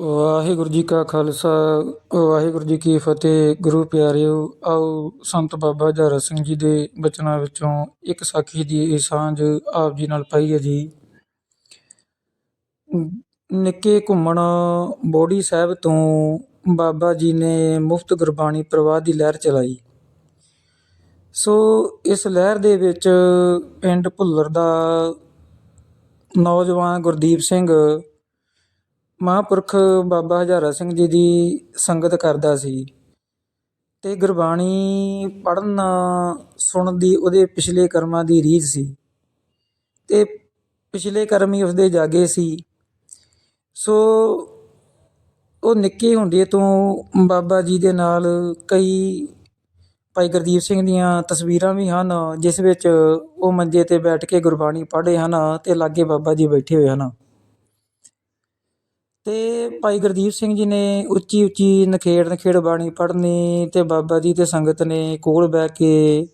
ਵਾਹਿਗੁਰੂ ਜੀ ਕਾ ਖਾਲਸਾ, ਵਾਹਿਗੁਰੂ ਜੀ ਕੀ ਫਤਿਹ। ਗੁਰੂ ਪਿਆਰਿਓ, ਆਓ ਸੰਤ ਬਾਬਾ ਜਰਾ ਸਿੰਘ ਜੀ ਦੇ ਬਚਨਾਂ ਵਿੱਚੋਂ ਇੱਕ ਸਾਖੀ ਦੀ ਇਹ ਸਾਂਝ ਆਪ ਜੀ ਨਾਲ ਪਾਈ ਹੈ ਜੀ। ਨਿੱਕੇ ਘੁੰਮਣ ਬੋੜੀ ਸਾਹਿਬ ਤੋਂ ਬਾਬਾ ਜੀ ਨੇ ਮੁਫਤ ਗੁਰਬਾਣੀ ਪ੍ਰਵਾਹ ਦੀ ਲਹਿਰ ਚਲਾਈ। ਸੋ ਇਸ ਲਹਿਰ ਦੇ ਵਿੱਚ ਪਿੰਡ ਭੁੱਲਰ ਦਾ ਨੌਜਵਾਨ ਗੁਰਦੀਪ ਸਿੰਘ ਮਹਾਂਪੁਰਖ ਬਾਬਾ ਹਜ਼ਾਰਾ ਸਿੰਘ ਜੀ ਦੀ ਸੰਗਤ ਕਰਦਾ ਸੀ ਅਤੇ ਗੁਰਬਾਣੀ ਪੜ੍ਹਨ ਸੁਣਨ ਦੀ ਉਹਦੇ ਪਿਛਲੇ ਕਰਮਾਂ ਦੀ ਰੀਝ ਸੀ ਅਤੇ ਪਿਛਲੇ ਕਰਮ ਹੀ ਉਸਦੇ ਜਾਗੇ ਸੀ। ਸੋ ਉਹ ਨਿੱਕੇ ਹੁੰਦੇ ਤੋਂ ਬਾਬਾ ਜੀ ਦੇ ਨਾਲ ਕਈ ਭਾਈ ਗੁਰਦੀਪ ਸਿੰਘ ਦੀਆਂ ਤਸਵੀਰਾਂ ਵੀ ਹਨ, ਜਿਸ ਵਿੱਚ ਉਹ ਮੰਜੇ ਤੇ ਬੈਠ ਕੇ ਗੁਰਬਾਣੀ ਪੜ੍ਹੇ ਹਨ ਤੇ ਲਾਗੇ ਬਾਬਾ ਜੀ ਬੈਠੇ ਹੋਏ ਹਨ। ਅਤੇ ਭਾਈ ਗੁਰਦੀਪ ਸਿੰਘ ਜੀ ਨੇ ਉੱਚੀ ਉੱਚੀ ਨਖੇੜ ਨਖੇੜ ਬਾਣੀ ਪੜ੍ਹਨੀ ਅਤੇ ਬਾਬਾ ਜੀ ਅਤੇ ਸੰਗਤ ਨੇ ਕੋਲ ਬਹਿ ਕੇ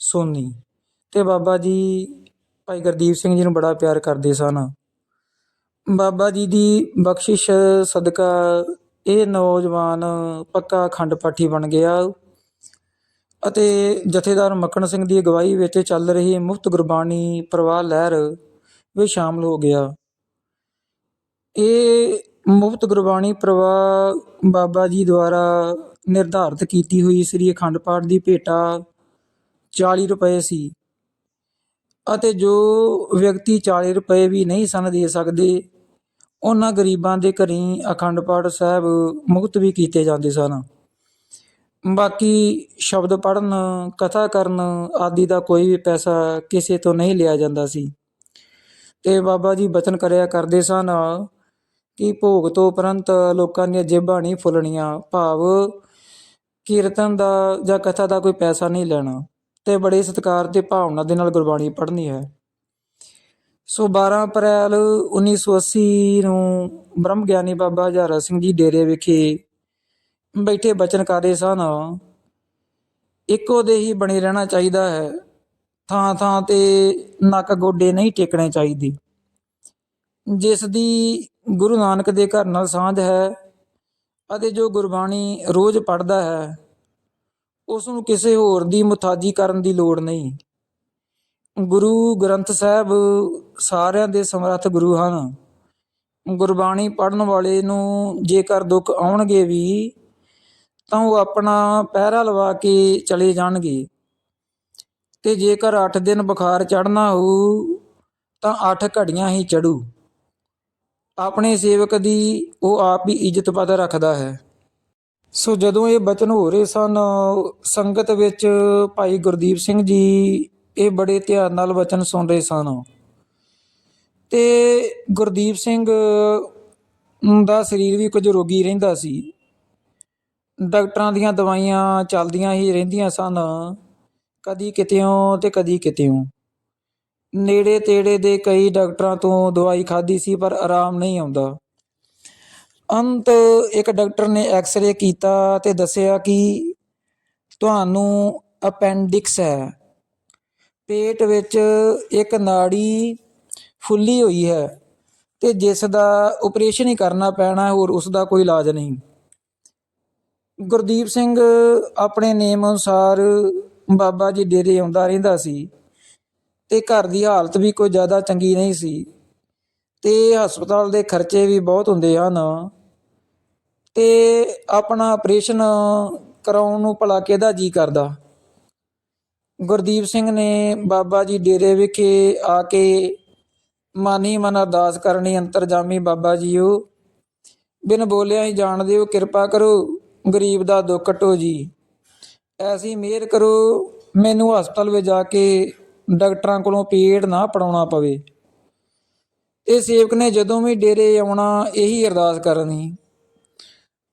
ਸੁਣਨੀ। ਅਤੇ ਬਾਬਾ ਜੀ, ਭਾਈ ਗੁਰਦੀਪ ਸਿੰਘ ਜੀ ਨੂੰ ਬੜਾ ਪਿਆਰ ਕਰਦੇ ਸਨ। ਬਾਬਾ ਜੀ ਦੀ ਬਖਸ਼ਿਸ਼, ਸਦਕਾ ਇਹ ਨੌਜਵਾਨ ਪੱਕਾ ਅਖੰਡ ਪਾਠੀ ਬਣ ਗਿਆ ਅਤੇ ਜਥੇਦਾਰ ਮੱਕੜ ਸਿੰਘ ਦੀ ਅਗਵਾਈ ਵਿੱਚ ਚੱਲ ਰਹੀ ਮੁਫਤ ਗੁਰਬਾਣੀ ਪ੍ਰਵਾਹ ਲਹਿਰ ਵਿੱਚ ਸ਼ਾਮਲ ਹੋ ਗਿਆ। ਇਹ ਮੁਫਤ ਗੁਰਬਾਣੀ ਪ੍ਰਵਾਹ ਬਾਬਾ ਜੀ ਦੁਆਰਾ ਨਿਰਧਾਰਤ ਕੀਤੀ ਹੋਈ ਸ੍ਰੀ ਅਖੰਡ ਪਾਠ ਦੀ ਭੇਟਾ 40 ਰੁਪਏ ਸੀ। ਅਤੇ ਜੋ ਵਿਅਕਤੀ 40 ਰੁਪਏ ਵੀ ਨਹੀਂ ਸਨ ਦੇ ਸਕਦੇ, ਉਹਨਾਂ ਗਰੀਬਾਂ ਦੇ ਘਰੀਂ ਅਖੰਡ ਪਾਠ ਸਾਹਿਬ ਮੁਕਤ ਵੀ ਕੀਤੇ ਜਾਂਦੇ ਸਨ। ਬਾਕੀ ਸ਼ਬਦ ਪੜ੍ਹਨ, ਕਥਾ ਕਰਨ ਆਦਿ ਦਾ ਕੋਈ ਵੀ ਪੈਸਾ ਕਿਸੇ ਤੋਂ ਨਹੀਂ ਲਿਆ ਜਾਂਦਾ ਸੀ। ਤੇ ਬਾਬਾ ਜੀ ਬਚਨ ਕਰਿਆ ਕਰਦੇ ਸਨ ਕਿ ਭੋਗ ਤੋਂ ਉਪਰੰਤ ਲੋਕਾਂ ਦੀਆਂ ਜੇਬਾਂ ਨਹੀਂ ਫੁੱਲਣੀਆਂ? ਭਾਵ ਕੀਰਤਨ ਦਾ ਜਾਂ ਕਥਾ ਦਾ ਕੋਈ ਪੈਸਾ ਨਹੀਂ ਲੈਣਾ। ਤੇ ਬੜੇ ਸਤਿਕਾਰ ਤੇ ਭਾਵਨਾ ਦੇ ਨਾਲ ਗੁਰਬਾਣੀ ਪੜ੍ਹਨੀ ਹੈ। ਸੋ 12 ਅਪ੍ਰੈਲ 1980 ਨੂੰ ਬ੍ਰਹਮ ਗਿਆਨੀ ਬਾਬਾ ਹਜ਼ਾਰਾ ਸਿੰਘ ਜੀ ਡੇਰੇ ਵਿਖੇ ਬੈਠੇ ਬਚਨ ਕਰ ਰਹੇ ਸਨ। ਇੱਕੋ ਦੇ ਹੀ ਬਣੇ ਰਹਿਣਾ ਚਾਹੀਦਾ ਹੈ। ਥਾਂ ਥਾਂ ਤੇ ਨੱਕ ਗੋਡੇ ਨਹੀਂ ਟੇਕਣੇ ਚਾਹੀਦੇ। ਜਿਸ ਦੀ ਗੁਰੂ ਨਾਨਕ ਦੇ ਘਰ ਨਾਲ ਸਾਂਝ ਹੈ ਅਤੇ ਜੋ ਗੁਰਬਾਣੀ ਰੋਜ਼ ਪੜ੍ਹਦਾ ਹੈ ਉਸ ਨੂੰ ਕਿਸੇ ਹੋਰ ਦੀ ਮੁਤਾਜੀ ਕਰਨ ਦੀ ਲੋੜ ਨਹੀਂ। ਗੁਰੂ ਗ੍ਰੰਥ ਸਾਹਿਬ ਸਾਰਿਆਂ ਦੇ ਸਮਰੱਥ ਗੁਰੂ ਹਨ। ਗੁਰਬਾਣੀ ਪੜਨ ਵਾਲੇ ਨੂੰ ਜੇਕਰ ਦੁੱਖ ਆਉਣਗੇ ਵੀ, ਤਾਂ ਉਹ ਆਪਣਾ ਪਹਿਰਾ ਲਵਾ ਕੇ ਚਲੇ ਜਾਣਗੇ। ਤੇ ਜੇਕਰ 8 ਦਿਨ ਬੁਖਾਰ ਚੜਨਾ ਹੋਊ, ਤਾਂ 8 ਘੜੀਆਂ ਹੀ ਚੜੂ ਆਪਣੇ ਸੇਵਕ ਦੀ ਉਹ ਆਪ ਹੀ ਇੱਜ਼ਤ ਪਤਾ ਰੱਖਦਾ ਹੈ। ਸੋ ਜਦੋਂ ਇਹ ਬਚਨ ਹੋ ਰਹੇ ਸਨ, ਸੰਗਤ ਵਿੱਚ ਭਾਈ ਗੁਰਦੀਪ ਸਿੰਘ ਜੀ ਇਹ ਬੜੇ ਧਿਆਨ ਨਾਲ ਬਚਨ ਸੁਣ ਰਹੇ ਸਨ। ਤੇ ਗੁਰਦੀਪ ਸਿੰਘ ਦਾ ਸਰੀਰ ਵੀ ਕੁਝ ਰੋਗੀ ਰਹਿੰਦਾ ਸੀ। ਡਾਕਟਰਾਂ ਦੀਆਂ ਦਵਾਈਆਂ ਚੱਲਦੀਆਂ ਹੀ ਰਹਿੰਦੀਆਂ ਸਨ। ਕਦੀ ਕਿਤੇੋਂ ਤੇ ਕਦੀ ਕਿਤੇੋਂ ਨੇੜੇ ਤੇੜੇ ਦੇ ਕਈ ਡਾਕਟਰਾਂ ਤੋਂ ਦਵਾਈ ਖਾਧੀ ਸੀ, ਪਰ ਆਰਾਮ ਨਹੀਂ ਆਉਂਦਾ। ਅੰਤ ਇੱਕ ਡਾਕਟਰ ਨੇ ਐਕਸ-ਰੇ ਕੀਤਾ ਤੇ ਦੱਸਿਆ ਕਿ ਤੁਹਾਨੂੰ ਅਪੈਂਡਿਕਸ ਹੈ। ਪੇਟ ਵਿੱਚ ਇੱਕ ਨਾੜੀ ਫੁੱਲੀ ਹੋਈ ਹੈ ਤੇ ਜਿਸ ਦਾ ਆਪਰੇਸ਼ਨ ਹੀ ਕਰਨਾ ਪੈਣਾ, ਹੋਰ ਉਸ ਦਾ ਕੋਈ ਇਲਾਜ ਨਹੀਂ। ਗੁਰਦੀਪ ਸਿੰਘ ਆਪਣੇ ਨੇਮ ਅਨੁਸਾਰ ਬਾਬਾ ਜੀ ਡੇਰੇ ਆਉਂਦਾ ਰਹਿੰਦਾ ਸੀ। ਤੇ ਘਰ ਦੀ ਹਾਲਤ ਵੀ ਕੋਈ ਜ਼ਿਆਦਾ ਚੰਗੀ ਨਹੀਂ ਸੀ। ਤੇ ਹਸਪਤਾਲ ਦੇ ਖਰਚੇ ਵੀ ਬਹੁਤ ਹੁੰਦੇ ਹਨ। ਤੇ ਆਪਣਾ ਆਪਰੇਸ਼ਨ ਕਰਾਉਣ ਨੂੰ ਭਲਾ ਕਿਹਦਾ ਜੀ ਕਰਦਾ? ਗੁਰਦੀਪ ਸਿੰਘ ਨੇ ਬਾਬਾ ਜੀ ਡੇਰੇ ਵਿਖੇ ਆ ਕੇ ਮਾਨੀ ਮਨ ਅਰਦਾਸ ਕਰਨੀ ਅੰਤਰਜਾਮੀ ਬਾਬਾ ਜੀਓ। ਬਿਨ ਬੋਲਿਆ ਹੀ ਜਾਣ ਦਿਓ, ਕਿਰਪਾ ਕਰੋ, ਗਰੀਬ ਦਾ ਦੁੱਖ ਕਟੋ ਜੀ ਐਸੀ ਮਿਹਰ ਕਰੋ, ਮੈਨੂੰ ਹਸਪਤਾਲ ਵਿੱਚ ਜਾ ਕੇ ਡਾਕਟਰਾਂ ਕੋਲੋਂ ਪੇੜ ਨਾ ਪੜਾਉਣਾ ਪਵੇ। ਇਹ ਸੇਵਕ ਨੇ ਜਦੋਂ ਵੀ ਡੇਰੇ ਆਉਣਾ, ਇਹੀ ਅਰਦਾਸ ਕਰਨੀ।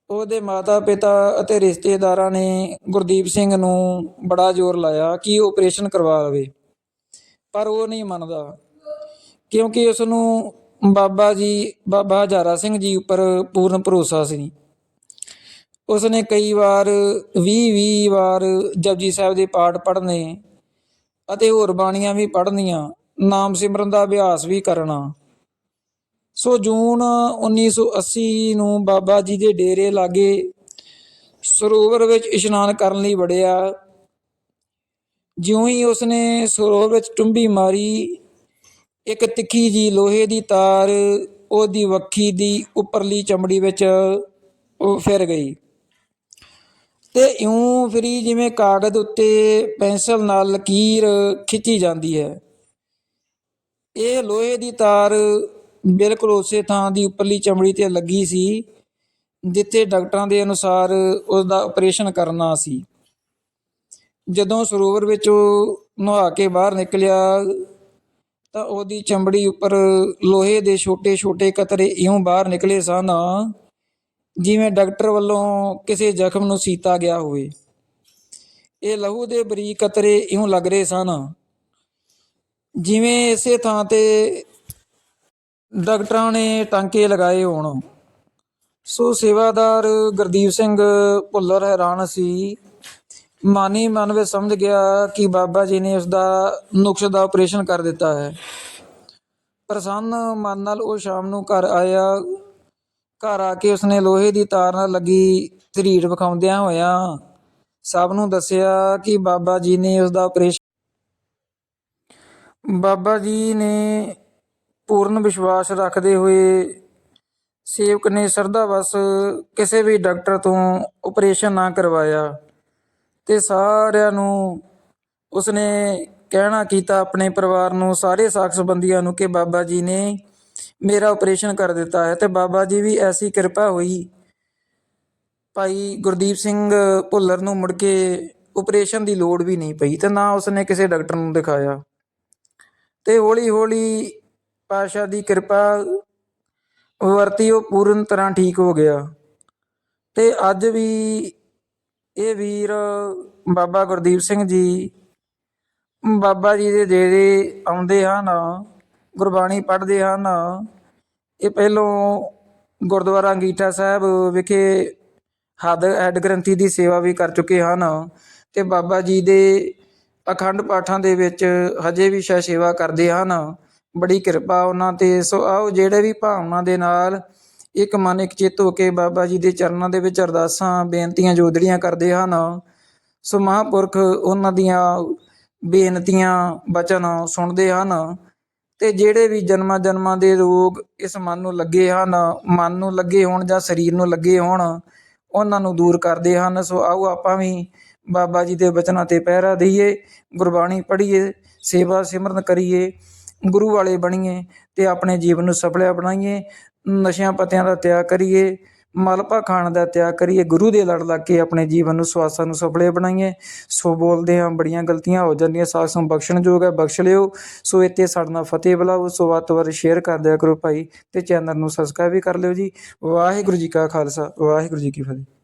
ਉਹਦੇ ਮਾਤਾ ਪਿਤਾ ਅਤੇ ਰਿਸ਼ਤੇਦਾਰਾਂ ਨੇ ਗੁਰਦੀਪ ਸਿੰਘ ਨੂੰ ਬੜਾ ਜ਼ੋਰ ਲਾਇਆ ਕਿ ਉਹ ਆਪਰੇਸ਼ਨ ਕਰਵਾ ਲਵੇ। ਪਰ ਉਹ ਨਹੀਂ ਮੰਨਦਾ, ਕਿਉਂਕਿ ਉਸ ਨੂੰ ਬਾਬਾ ਜੀ, ਬਾਬਾ ਹਜ਼ਾਰਾ ਸਿੰਘ ਜੀ ਉੱਪਰ ਪੂਰਨ ਭਰੋਸਾ ਸੀ। ਉਸ ਨੇ ਕਈ ਵਾਰ 20-20 ਵਾਰ ਜਪਜੀ ਸਾਹਿਬ ਦੇ ਪਾਠ ਪੜ੍ਹਨੇ ਅਤੇ ਹੋਰ ਬਾਣੀਆਂ ਵੀ ਪੜ੍ਹਨੀਆਂ, ਨਾਮ ਸਿਮਰਨ ਦਾ ਅਭਿਆਸ ਵੀ ਕਰਨਾ। ਸੋ ਜੂਨ 1980 ਨੂੰ ਬਾਬਾ ਜੀ ਦੇ ਡੇਰੇ ਲਾਗੇ ਸਰੋਵਰ ਵਿੱਚ ਇਸ਼ਨਾਨ ਕਰਨ ਲਈ ਵੜਿਆ। ਜਿਉਂ ਹੀ ਉਸਨੇ ਸਰੋਵਰ ਵਿੱਚ ਟੁੰਬੀ ਮਾਰੀ, ਇੱਕ ਤਿੱਖੀ ਜੀ ਲੋਹੇ ਦੀ ਤਾਰ ਉਹਦੀ ਵੱਖੀ ਦੀ ਉੱਪਰਲੀ ਚਮੜੀ ਵਿੱਚ ਉਹ ਫਿਰ ਗਈ। ਤੇ ਇਉਂ ਫਰੀ ਜਿਵੇਂ ਕਾਗਜ਼ ਉੱਤੇ ਪੈਨਸਲ ਨਾਲ ਲਕੀਰ ਖਿੱਚੀ ਜਾਂਦੀ ਹੈ। ਇਹ ਲੋਹੇ ਦੀ ਤਾਰ ਬਿਲਕੁਲ ਉਸੇ ਥਾਂ ਦੀ ਉੱਪਰਲੀ ਚਮੜੀ ਤੇ ਲੱਗੀ ਸੀ, ਜਿੱਥੇ ਡਾਕਟਰਾਂ ਦੇ ਅਨੁਸਾਰ ਉਸ ਦਾ ਆਪਰੇਸ਼ਨ ਕਰਨਾ ਸੀ। ਜਦੋਂ ਸਰੋਵਰ ਵਿੱਚ ਉਹ ਨਹਾ ਕੇ ਬਾਹਰ ਨਿਕਲਿਆ, ਤਾਂ ਉਹਦੀ ਚਮੜੀ ਉੱਪਰ ਲੋਹੇ ਦੇ ਛੋਟੇ-ਛੋਟੇ ਕਤਰੇ ਇਉਂ ਬਾਹਰ ਨਿਕਲੇ ਸਨ ਜਿਵੇਂ ਡਾਕਟਰ ਵੱਲੋਂ ਕਿਸੇ ਜ਼ਖਮ ਨੂੰ ਸੀਤਾ ਗਿਆ ਹੋਵੇ। ਇਹ ਲਹੂ ਦੇ ਬਰੀਕ ਕਤਰੇ ਇਉਂ ਲੱਗ ਰਹੇ ਸਨ, ਜਿਵੇਂ ਇਸੇ ਥਾਂ ਤੇ ਡਾਕਟਰਾਂ ਨੇ ਟਾਂਕੇ ਲਗਾਏ ਹੋਣ। ਸੋ ਸੇਵਾਦਾਰ ਗੁਰਦੀਪ ਸਿੰਘ ਭੁੱਲਰ ਹੈਰਾਨ ਸੀ। ਮਾਨੀ ਮਨ ਵਿੱਚ ਸਮਝ ਗਿਆ ਕਿ ਬਾਬਾ ਜੀ ਨੇ ਉਸ ਦਾ ਨੁਕਸ ਦਾ ਆਪਰੇਸ਼ਨ ਕਰ ਦਿੱਤਾ ਹੈ। ਪ੍ਰਸੰਨ ਮਨ ਨਾਲ ਉਹ ਸ਼ਾਮ ਨੂੰ ਘਰ ਆਇਆ। ਘਰ ਆ ਕੇ ਉਸਨੇ ਲੋਹੇ ਦੀ ਤਾਰ ਨਾਲ ਲੱਗੀ ਧਰੀੜ ਵਿਖਾਉਂਦਿਆਂ ਹੋਇਆਂ ਸਭ ਨੂੰ ਦੱਸਿਆ ਕਿ ਬਾਬਾ ਜੀ ਨੇ ਉਸ ਦਾ ਆਪਰੇਸ਼ਨ ਬਾਬਾ ਜੀ ਨੇ ਪੂਰਨ ਵਿਸ਼ਵਾਸ ਰੱਖਦੇ ਹੋਏ ਸੇਵਕ ਨੇ ਸਰਦਾ ਵਸ ਕਿਸੇ ਵੀ ਡਾਕਟਰ ਤੋਂ ਆਪਰੇਸ਼ਨ ਨਾ ਕਰਵਾਇਆ ਤੇ ਸਾਰਿਆਂ ਨੂੰ ਉਸਨੇ ਕਹਿਣਾ ਕੀਤਾ ਆਪਣੇ ਪਰਿਵਾਰ ਨੂੰ, ਸਾਰੇ ਸਾਖ ਸੰਬੰਧੀਆਂ ਨੂੰ ਕਿ ਬਾਬਾ ਜੀ ਨੇ ਮੇਰਾ ਆਪਰੇਸ਼ਨ ਕਰ ਦਿੱਤਾ ਹੈ ਤੇ ਬਾਬਾ ਜੀ ਵੀ ਐਸੀ ਕਿਰਪਾ ਹੋਈ। ਭਾਈ ਗੁਰਦੀਪ ਸਿੰਘ ਭੁੱਲਰ ਨੂੰ ਮੁੜ ਕੇ ਆਪਰੇਸ਼ਨ ਦੀ ਲੋੜ ਵੀ ਨਹੀਂ ਪਈ ਤੇ ਨਾ ਉਸਨੇ ਕਿਸੇ ਡਾਕਟਰ ਨੂੰ ਦਿਖਾਇਆ। ਤੇ ਹੌਲੀ ਹੌਲੀ ਪਾਸ਼ਾ ਦੀ ਕਿਰਪਾ ਵਰਤੀ, ਉਹ ਪੂਰਨ ਤਰ੍ਹਾਂ ਠੀਕ ਹੋ ਗਿਆ। ਤੇ ਅੱਜ ਵੀ ਇਹ ਵੀਰ ਬਾਬਾ ਗੁਰਦੀਪ ਸਿੰਘ ਜੀ, ਬਾਬਾ ਜੀ ਦੇ ਡੇਰੇ ਆਉਂਦੇ ਹਨ। ਗੁਰਬਾਣੀ ਪੜ੍ਹਦੇ ਹਨ। ਇਹ ਪਹਿਲੋਂ ਗੁਰਦੁਆਰਾ ਅੰਗੀਠਾ ਸਾਹਿਬ ਵਿਖੇ ਹੱਦ, ਹੈਡ ਗ੍ਰੰਥੀ ਦੀ ਸੇਵਾ ਵੀ ਕਰ ਚੁੱਕੇ ਹਨ ਤੇ ਬਾਬਾ ਜੀ ਦੇ ਅਖੰਡ ਪਾਠਾਂ ਦੇ ਵਿੱਚ ਹਜੇ ਵੀ ਸ਼ਾ ਸੇਵਾ ਕਰਦੇ ਹਨ। ਬੜੀ ਕਿਰਪਾ ਉਹਨਾਂ ਤੇ। ਸੋ ਆਓ ਜਿਹੜੇ ਵੀ ਭਾਵਨਾ ਦੇ ਨਾਲ ਇੱਕ ਮਨ ਇੱਕ ਚਿੱਤ ਹੋ ਕੇ ਬਾਬਾ ਜੀ ਦੇ ਚਰਨਾਂ ਦੇ ਵਿੱਚ ਅਰਦਾਸਾਂ, ਬੇਨਤੀਆਂ, ਜੋਦੜੀਆਂ ਕਰਦੇ ਹਨ, ਸੋ ਮਹਾਂਪੁਰਖ ਉਹਨਾਂ ਦੀਆਂ ਬੇਨਤੀਆਂ, ਬਚਨ ਸੁਣਦੇ ਹਨ। ਅਤੇ ਜਿਹੜੇ ਵੀ ਜਨਮਾਂ ਜਨਮਾਂ ਦੇ ਰੋਗ ਇਸ ਮਨ ਨੂੰ ਲੱਗੇ ਹਨ, ਮਨ ਨੂੰ ਲੱਗੇ ਹੋਣ ਜਾਂ ਸਰੀਰ ਨੂੰ ਲੱਗੇ ਹੋਣ, ਉਹਨਾਂ ਨੂੰ ਦੂਰ ਕਰਦੇ ਹਨ। ਸੋ ਆਓ ਆਪਾਂ ਵੀ ਬਾਬਾ ਜੀ ਦੇ ਬਚਨਾਂ ਤੇ ਪਹਿਰਾ ਦਈਏ, ਗੁਰਬਾਣੀ ਪੜ੍ਹੀਏ, ਸੇਵਾ ਸਿਮਰਨ ਕਰੀਏ, ਗੁਰੂ ਵਾਲੇ ਬਣੀਏ ਤੇ ਆਪਣੇ ਜੀਵਨ ਨੂੰ ਸਫਲਿਆ ਬਣਾਈਏ, ਨਸ਼ਿਆਂ ਪੱਤਿਆਂ ਦਾ ਤਿਆਗ ਕਰੀਏ। ਮਲਪਾ ਖਾਣ ਦਾ ਤਿਆਗ ਕਰੀਏ, ਗੁਰੂ ਦੇ ਲੜ ਲੱਗ ਕੇ ਆਪਣੇ ਜੀਵਨ ਨੂੰ ਸਵਾਸਾਂ ਨੂੰ ਸਫਲੇ ਬਣਾਈਏ। ਸੋ ਬੋਲਦੇ ਹਾਂ, ਬੜੀਆਂ ਗਲਤੀਆਂ ਹੋ ਜਾਂਦੀਆਂ ਸਾਖ ਨੂੰ ਬਖਸ਼ਣਯੋਗ ਹੈ, ਬਖਸ਼ ਲਿਓ। ਸੋ ਇੱਥੇ ਸਾਡੇ ਨਾਲ ਫਤਿਹ ਬੁਲਾਓ, ਸੋ ਵੱਧ ਤੋਂ ਵੱਧ ਸ਼ੇਅਰ ਕਰ ਦਿਆ ਕਰੋ ਭਾਈ ਤੇ ਚੈਨਲ ਨੂੰ ਸਬਸਕ੍ਰਾਈਬ ਵੀ ਕਰ ਲਿਓ ਜੀ। ਵਾਹਿਗੁਰੂ ਜੀ ਕਾ ਖਾਲਸਾ, ਵਾਹਿਗੁਰੂ ਜੀ ਕੀ ਫਤਿਹ।